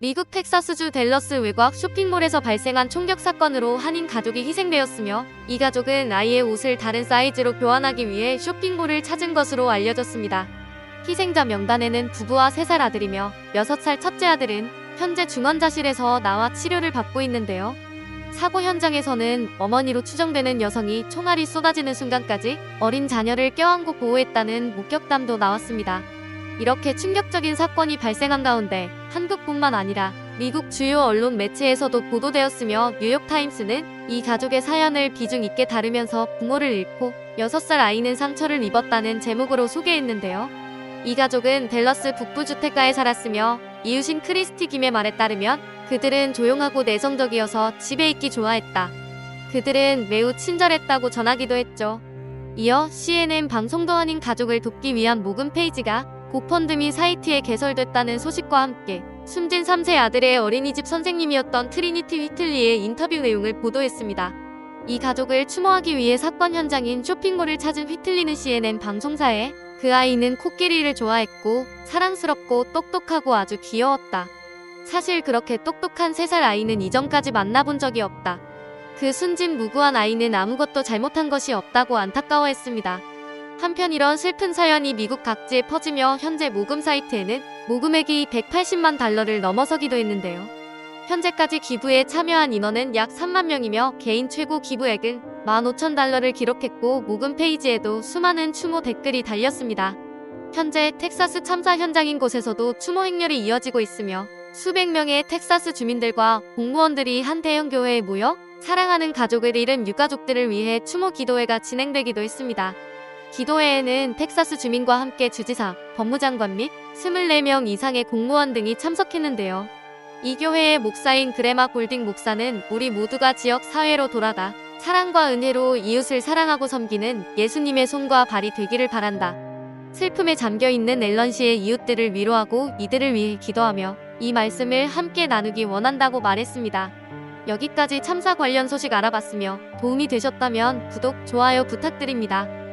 미국 텍사스주 댈러스 외곽 쇼핑몰에서 발생한 총격 사건으로 한인 가족이 희생되었으며 이 가족은 아이의 옷을 다른 사이즈로 교환하기 위해 쇼핑몰을 찾은 것으로 알려졌습니다. 희생자 명단에는 부부와 3살 아들이며 6살 첫째 아들은 현재 중환자실에서 나와 치료를 받고 있는데요. 사고 현장에서는 어머니로 추정되는 여성이 총알이 쏟아지는 순간까지 어린 자녀를 껴안고 보호했다는 목격담도 나왔습니다. 이렇게 충격적인 사건이 발생한 가운데 한국뿐만 아니라 미국 주요 언론 매체에서도 보도되었으며 뉴욕타임스는 이 가족의 사연을 비중 있게 다루면서 부모를 잃고 6살 아이는 상처를 입었다는 제목으로 소개했는데요. 이 가족은 댈러스 북부 주택가에 살았으며 이웃인 크리스티 김의 말에 따르면 그들은 조용하고 내성적이어서 집에 있기 좋아했다. 그들은 매우 친절했다고 전하기도 했죠. 이어 CNN 방송도 아닌 가족을 돕기 위한 모금 페이지가 고펀드 미 사이트에 개설됐다는 소식과 함께 숨진 3세 아들의 어린이집 선생님이었던 트리니티 휘틀리의 인터뷰 내용을 보도했습니다. 이 가족을 추모하기 위해 사건 현장인 쇼핑몰을 찾은 휘틀리는 CNN 방송사에 그 아이는 코끼리를 좋아했고 사랑스럽고 똑똑하고 아주 귀여웠다. 사실 그렇게 똑똑한 3살 아이는 이전까지 만나본 적이 없다. 그 순진 무구한 아이는 아무것도 잘못한 것이 없다고 안타까워했습니다. 한편 이런 슬픈 사연이 미국 각지에 퍼지며 현재 모금 사이트에는 모금액이 180만 달러를 넘어서기도 했는데요. 현재까지 기부에 참여한 인원은 약 3만 명이며 개인 최고 기부액은 15,000달러를 기록했고 모금 페이지에도 수많은 추모 댓글이 달렸습니다. 현재 텍사스 참사 현장인 곳에서도 추모 행렬이 이어지고 있으며 수백 명의 텍사스 주민들과 공무원들이 한 대형 교회에 모여 사랑하는 가족을 잃은 유가족들을 위해 추모 기도회가 진행되기도 했습니다. 기도회에는 텍사스 주민과 함께 주지사, 법무장관 및 24명 이상의 공무원 등이 참석했는데요. 이 교회의 목사인 그레마 골딩 목사는 우리 모두가 지역 사회로 돌아가 사랑과 은혜로 이웃을 사랑하고 섬기는 예수님의 손과 발이 되기를 바란다. 슬픔에 잠겨 있는 앨런 씨의 이웃들을 위로하고 이들을 위해 기도하며 이 말씀을 함께 나누기 원한다고 말했습니다. 여기까지 참사 관련 소식 알아봤으며 도움이 되셨다면 구독, 좋아요 부탁드립니다.